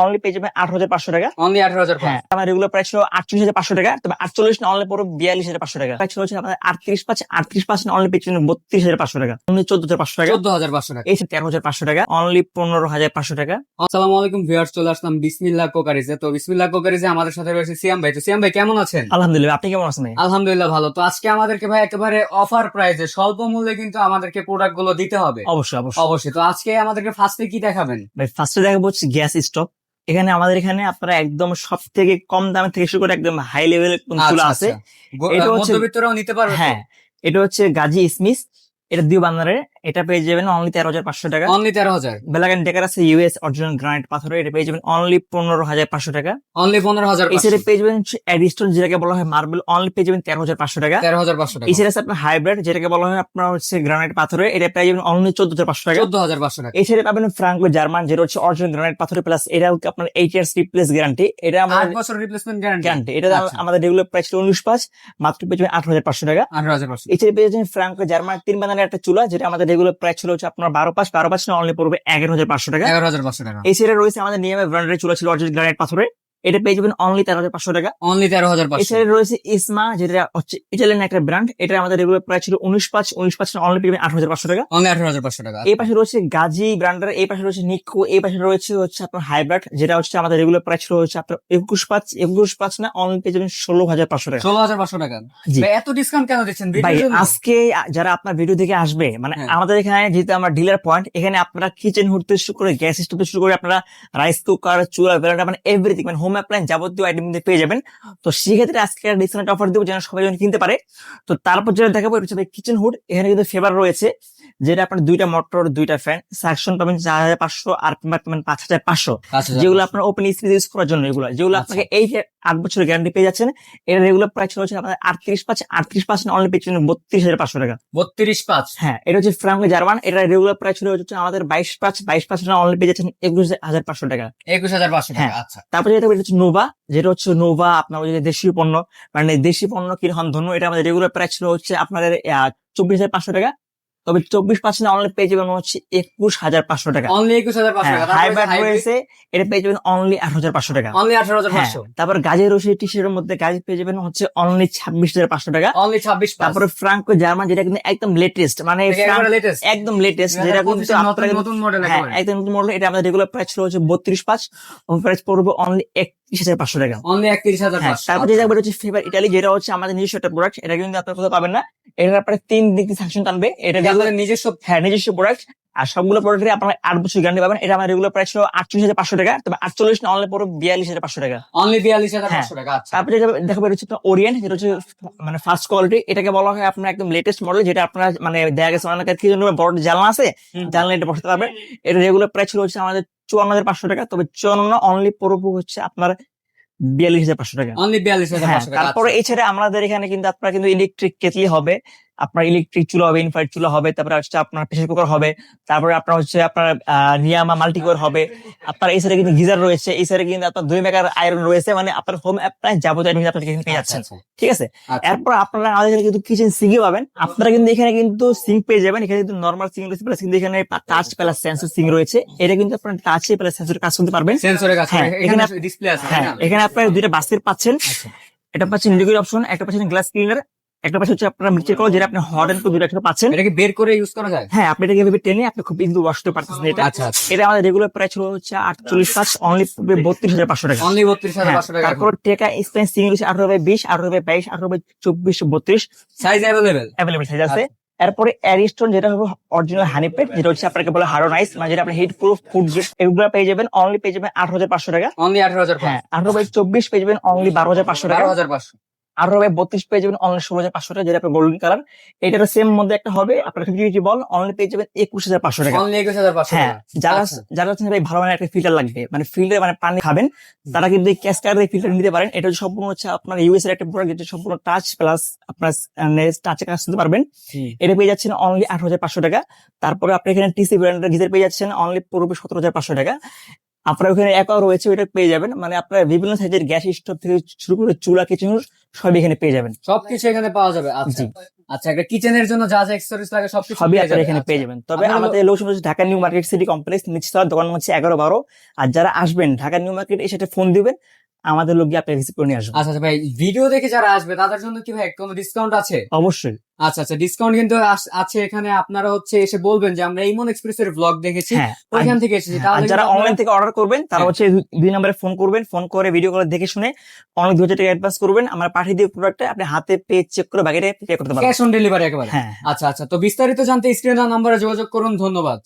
Only পেয়ে যাবেন আট হাজার পাঁচশো টাকা। অনলি আঠারো হাজার হ্যাঁ আমার রেগুলার প্রাইস ছিল আটচল্লিশ হাজার পাঁচশো টাকা। তবে আটচল্লিশ না অনলি পুরো বিয়াল্লিশ হাজার পাঁচশো টাকা। প্রাইস ছিল হচ্ছে আপনার আটত্রিশ পাঁচ আটত্রিশ পাঁচ না অনলি পেয়েছিলেন বত্রিশ হাজার পাঁচশো টাকা। অনলি চোদ্দ হাজার পাঁচশো টাকা। চোদ্দ হাজার পাঁচশো টাকা। এই তেরো হাজার পাঁচশো টাকা অনলি পনেরো হাজার পাঁচশো টাকা। আসসালামু আলাইকুম ভিউয়ার্স চলে আসলাম বিসমিল্লাহ কোকারিজে। তো বিসমিল্লাহ কোকারিজে আমাদের সাথে রয়েছে সিয়াম ভাই। তো সিয়াম ভাই কেমন আছেন? আলহামদুলিল্লাহ আপনি কেমন আছেন আলহামদুলিল্লাহ ভালো। তো আজকে আমাদেরকে ভাই একেবারে অফার প্রাইসে স্বল্প মূল্যে কিন্তু আমাদেরকে প্রোডাক্টগুলো দিতে হবে। অবশ্যই অবশ্যই। অবশ্যই। তো আজকে আমাদেরকে ফার্স্টে কি দেখাবেন? ভাই ফার্স্টে দেখাবো হচ্ছে গ্যাস স্টপ এখানে আমাদের এখানে আপনারা একদম সব থেকে কম দামে থেকে শুরু করে একদম হাই লেভেল চুলা আছে। আচ্ছা। এটা হচ্ছে- নিতে পারবে হ্যাঁ এটা হচ্ছে গাজী স্মিথ এটা দুই বান্দারে এটা পেয়ে যাবেন অনলি তেরো হাজার পাঁচশো টাকা। অনলি তেরো হাজার। বেলাগান ডেকার আছে ইউএস অরিজিনাল গ্রানাইট পাথরের এটা পেয়ে যাবেন অনলি পনেরো হাজার পাঁচশো টাকা। অনলি পনেরো হাজার সাইডে পেয়ে যাবেন অ্যাডিস্টন যেটাকে বলা হয় মার্বেল অনলি পেয়ে যাবেন তেরো হাজার পাঁচশো টাকা। তেরো হাজার পাঁচশো টাকা। সাইডে আছে আপনার হাইব্রিড যেটাকে বলা হয় আপনার হচ্ছে গ্রানাইট পাথরের এটা পেয়ে যাবেন অনলি চোদ্দ হাজার পাঁচশো টাকা। চোদ্দ হাজার পাঁচশো টাকা। সাইডে পাবেন ফ্রাঙ্কো জার্মান যেটা হচ্ছে অরিজিনাল গ্রানাইট পাথরের প্লাস এটা হচ্ছে আপনার এইট ইয়ার্স রিপ্লেস গ্যারান্টি এটা আমাদের বছর রিপ্লেসমেন্ট গ্যারান্টি এটা আচ্ছা। আমাদের রেগুলার প্রাইস ছিল উনিশ পাঁচ মাত্র পেয়ে যাবেন আঠারো হাজার পাঁচশো টাকা। আঠারো হাজার পাঁচশো সাইডে পেয়ে যাবেন ফ্রাঙ্কো জার্মান তিন বানানের একটা চুলা যেটা আমাদের রেগুলার প্রাইস ছিল হচ্ছে আপনার বারো পাঁচ বারো পাঁচ না অনলি পড়বে এগারো হাজার পাঁচশো টাকা। এগারো হাজার পাঁচশো টাকা। এই সাইডে রয়েছে আমাদের নিয়মে ব্র্যান্ডের চুলা ছিল অরিজিনাল গ্রানাইট পাথরের। এটা পেয়ে যাবেন অনলি তেরো হাজার পাঁচশো টাকা। অনলি তেরো হাজার সাইডে রয়েছে ইসমা যেটা হচ্ছে ইটালিয়ান একটা ব্র্যান্ড এটা আমাদের রেগুলার প্রাইস ছিল উনিশ পাঁচ উনিশ পাঁচ অনলি পেয়ে আঠারো হাজার পাঁচশো টাকা। অনলি আঠারো হাজার পাঁচশো টাকা। এই পাশে রয়েছে গাজী ব্র্যান্ডের এই পাশে রয়েছে নিকো এই পাশে রয়েছে হচ্ছে আপনার হাইব্রিড যেটা হচ্ছে আমাদের রেগুলার প্রাইস ছিল হচ্ছে আপনার একুশ পাঁচ একুশ পাঁচ না অনলি পেয়ে যাবেন ষোলো হাজার পাঁচশো টাকা। ষোলো হাজার পাঁচশো টাকা। এত ডিসকাউন্ট কেন দিচ্ছেন? ভাই আজকে যারা আপনার ভিডিও দেখে আসবে মানে হ্যাঁ। আমাদের এখানে যেহেতু আমার ডিলার পয়েন্ট এখানে আপনারা কিচেন হুড থেকে শুরু করে গ্যাস স্টোভ থেকে শুরু করে আপনারা রাইস কুকার চুলা ভেলাটা মানে এভরিথিং মানে হোম অ্যাপ্লায়েন্স যাবতীয় আইটেম পেয়ে যাবেন। তো সেক্ষেত্রে আজকে একটা ডিসকাউন্ট অফার দেবো যেন সবাই কিনতে পারে। তো তারপর যেটা দেখাবো, এটা হচ্ছে কিচেন হুড এখানে কিন্তু ফেভার রয়েছে। যেটা আপনার দুইটা মোটর দুইটা ফ্যান সাকশন পাবেন চার হাজার পাঁচশো আর পাবেন পাঁচ হাজার পাঁচশো। যেগুলো আপনার ওপেন স্পেস ইউজ করার জন্য এগুলো। যেগুলো আচ্ছা। আপনাকে এই যে আট বছরের গ্যারান্টি পেয়ে যাচ্ছেন এর রেগুলার প্রাইস হচ্ছে আপনার আটত্রিশ পাঁচ আটত্রিশ পাঁচ অনলি পেয়েছেন বত্রিশ হাজার পাঁচশো টাকা। বত্রিশ পাঁচ? হ্যাঁ এটা হচ্ছে ফ্রাঙ্কো জার্মান এটা রেগুলার প্রাইস ছিল হচ্ছে আমাদের বাইশ পাঁচ বাইশ পাঁচ অনলি পেয়ে যাচ্ছেন একুশ হাজার পাঁচশো টাকা। একুশ হাজার পাঁচশো হ্যাঁ। আচ্ছা। তারপরে যেটা হচ্ছে নোভা যেটা হচ্ছে নোভা আপনার দেশীয় পণ্য মানে দেশি পণ্য কি হন ধন্য এটা আমাদের রেগুলার প্রাইস ছিল হচ্ছে আপনাদের চব্বিশ হাজার পাঁচশো টাকা। তবে চব্বিশ পার্সেন্ট অনলি পেয়ে যাবেন হচ্ছে একুশ হাজার পাঁচশো টাকা। অনলি একুশ হাজার পাঁচশো টাকা। হাইব্রিড রয়েছে এটা পেয়ে যাবেন অনলি আট হাজার পাঁচশো টাকা। অনলি আঠারো হাজার হ্যাঁ পাঁচশো তারপর গাজের রয়েছে টি শার্টের মধ্যে গাজ পেয়ে যাবেন হচ্ছে অনলি ছাব্বিশ হাজার পাঁচশো টাকা। অনলি ছাব্বিশ তারপরে ফ্রাঙ্কো জার্মান যেটা কিন্তু একদম লেটেস্ট মানে একদম লেটেস্ট যেটা কিন্তু নতুন মডেল হ্যাঁ একদম নতুন মডেল এটা আমাদের রেগুলার প্রাইস ছিল হচ্ছে বত্রিশ পাঁচ প্রাইস পড়বে অনলি একত্রিশ হাজার পাঁচশো টাকা। অনলি একত্রিশ হাজার পাঁচশো। তারপরে যেটা হচ্ছে ফেভার ইটালি যেটা হচ্ছে আমাদের নিজস্ব একটা প্রোডাক্ট এটা কিন্তু আপনারা কোথাও পাবেন না। এটার পরে তিন দিক সাকশন টানবে। এটা এটা নিজস্ব হ্যাঁ নিজস্ব প্রোডাক্ট আর সবগুলো প্রোডাক্টে আপনারা আট বছর গ্যারান্টি পাবেন। এটা আমার রেগুলার প্রাইস ছিল আটচল্লিশ হাজার পাঁচশো টাকা। তবে আটচল্লিশ না বিয়াল্লিশ হাজার পাঁচশো টাকা। অনলি বিয়াল্লিশ হাজার হ্যাঁ। পাঁচশো টাকা আচ্ছা। তারপরে যেটা হচ্ছে ওরিয়েন্ট যেটা হচ্ছে মানে ফার্স্ট কোয়ালিটি এটাকে বলা হয় আপনার একদম লেটেস্ট মডেল যেটা আপনার মানে দেখা গেছে অনেক কি জন্য বড় জানলা আছে। জানলা এটা বসতে পারবেন। এটা রেগুলার প্রাইস ছিল হচ্ছে আমাদের চুয়ান্ন হাজার পাঁচশো টাকা তবে চুয়ান্ন অনলি পড়ব হচ্ছে আপনার বিয়াল্লিশ হাজার পাঁচশো টাকা। অনলি বিয়াল্লিশ হাজার হ্যাঁ পাঁচশো টাকা তারপরে এছাড়া আমাদের এখানে কিন্তু আপনার কিন্তু ইলেকট্রিক কেটলি হবে। আপনার ইলেকট্রিক চুলা হবে ইনফ্রাইট চুলা হবে তারপরে হচ্ছে আপনার প্রেসার কুকার হবে তারপরে আপনার হচ্ছে আপনার নিয়ামা মাল্টি কুকার হবে আপনার এই সাইডে কিন্তু গিজার রয়েছে এই সাইডে কিন্তু আপনার দুই মেগার আয়রন রয়েছে মানে আপনার হোম অ্যাপ্লায়েন্স যাবতীয় item কিন্তু এখানে পেয়ে যাচ্ছেন। ঠিক আছে? আচ্ছা। এরপর আপনারা আমাদের এখানে কিন্তু কিচেন সিঙ্কই পাবেন। আপনারা কিন্তু এখানে কিন্তু সিঙ্ক পেয়ে যাবেন। এখানে কিন্তু নর্মাল সিঙ্ক রয়েছে প্লাস কিন্তু এখানে টাচ প্লাস সেন্সর সিঙ্ক রয়েছে। এটা কিন্তু আপনার টাচে প্লাস সেন্সর কাজ করতে পারবেন। সেন্সরের কাছে হ্যাঁ, এখানে ডিসপ্লে আছে হ্যাঁ এখানে আপনার দুইটা বাসের পাচ্ছেন। আচ্ছা। এটা পাচ্ছেন লিকুইড অপশন একটা পাচ্ছেন গ্লাস ক্লিনার একটা পাশে হচ্ছে আপনার মিক্সচার কল যেটা আপনি হট এন্ড দুটো একসাথে পাচ্ছেন। এটা কি বের করে ইউজ করা যায়? হ্যাঁ আপনি এটাকে এভাবে টেনে আপনি খুব ইজিলি ওয়াশ করতে পারতেছেন এটা। আচ্ছা আচ্ছা। এটা আমাদের রেগুলার প্রাইস ছিল হচ্ছে আটচল্লিশ পাঁচ অনলি বত্রিশ হাজার পাঁচশো টাকা। অনলি বত্রিশ হাজার হ্যাঁ, পাঁচশো টাকা। তারপর টেকা স্পেন সিঙ্গেল হচ্ছে আঠারো বাই বিশ আঠারো বাই বাইশ আঠারো বাই চব্বিশ বত্রিশ। সাইজ অ্যাভেলেবেল অ্যাভেলেবল সাইজ আছে। এরপরে অ্যারিস্টোন যেটা হবে অরিজিনাল হানি পেট যেটা হচ্ছে আপনাকে বলে হারো নাইস মানে যেটা আপনি হিট প্রুফ ফুড গ্রেড এগুলো পেয়ে যাবেন অনলি পেয়ে যাবেন আঠারো হাজার পাঁচশো টাকা। অনলি আঠারো হাজার হ্যাঁ আঠারো বাই চব্বিশ পেয়ে যাবেন অনলি বারো হাজার পাঁচশো টাকা। বারো হাজার পাঁচশো। আঠারো বাই বত্রিশ পেয়ে যাবেন অনলি ষোলো হাজার পাঁচশো টাকা যেটা আপনার গোল্ডেন কালার এটার সেম মধ্যে একটা হবে আপনার ফিফটি ফিফটি বল অনলি পেয়ে যাবেন একুশ হাজার পাঁচশো টাকা। একুশ হাজার পাঁচশো হ্যাঁ যারা আচ্ছা। যারা ভাই ভালো মানের একটা ফিল্টার লাগবে মানে ফিল্টার মানে পানি খাবেন তারা কিন্তু এই ক্যাশ কার্ডের ফিল্টার নিতে পারেন। এটা হচ্ছে সম্পূর্ণ হচ্ছে আপনার ইউএস এর একটা প্রোডাক্ট যেটা সম্পূর্ণ টাচ প্লাস আপনার টাচে কাজ করতে পারবেন। এটা পেয়ে যাচ্ছেন অনলি আট হাজার পাঁচশো টাকা। তারপরে আপনি এখানে টিসি ব্র্যান্ডের গিজার পেয়ে যাচ্ছেন অনলি পড়বে সতেরো হাজার পাঁচশো টাকা। আপনার ওখানে একও রয়েছে ওইটা পেয়ে যাবেন। মানে আপনার বিভিন্ন সাইজের গ্যাস স্টোভ থেকে শুরু করে চুলা কিচেন সব এখানে পেয়ে যাবেন। সবকিছু এখানে পাওয়া যাবে আচ্ছা। আচ্ছা একটা কিচেনের জন্য যা যা অ্যাক্সেসরিজ লাগে সবকিছু সবই আপনারা এখানে আচ্ছা। পেয়ে যাবেন। তবে আপনারা আমাদের Lok Sabha Dhaka New Market city complex নিচতলার দোকান হচ্ছে এগারো বারো। আর যারা আসবেন ঢাকা নিউ মার্কেট এসে ফোন দিবেন। আমাদের লোক গিয়ে আপনাকে রিসিভ করে নিয়ে আসবে। আচ্ছা আচ্ছা ভাই ভিডিও দেখে যারা আসবে তাদের জন্য কি ভাই কোনো ডিসকাউন্ট আছে? অবশ্যই। আচ্ছা আচ্ছা ডিসকাউন্ট কিন্তু আছে এখানে আপনারা হচ্ছে এসে বলবেন যে আমরা ইমন এক্সপ্রেস এর ব্লগ দেখেছি হ্যাঁ ওইখান থেকে এসেছি। তাহলে যারা অনলাইন থেকে অর্ডার করবেন তারা হ্যাঁ। হচ্ছে দুই নম্বরে ফোন করবেন ফোন করে ভিডিও করে দেখে শুনে অনেক দু হাজার টাকা অ্যাডভান্স করবেন। আমরা পাঠিয়ে দিয়ে প্রোডাক্টটা আপনি হাতে পে চেক করে বাকিটা পে করতে পারবেন। ক্যাশ অন ডেলিভারি একেবারে। হ্যাঁ। আচ্ছা আচ্ছা তো বিস্তারিত জানতে স্ক্রিন নাম্বারে যোগাযোগ করুন ধন্যবাদ।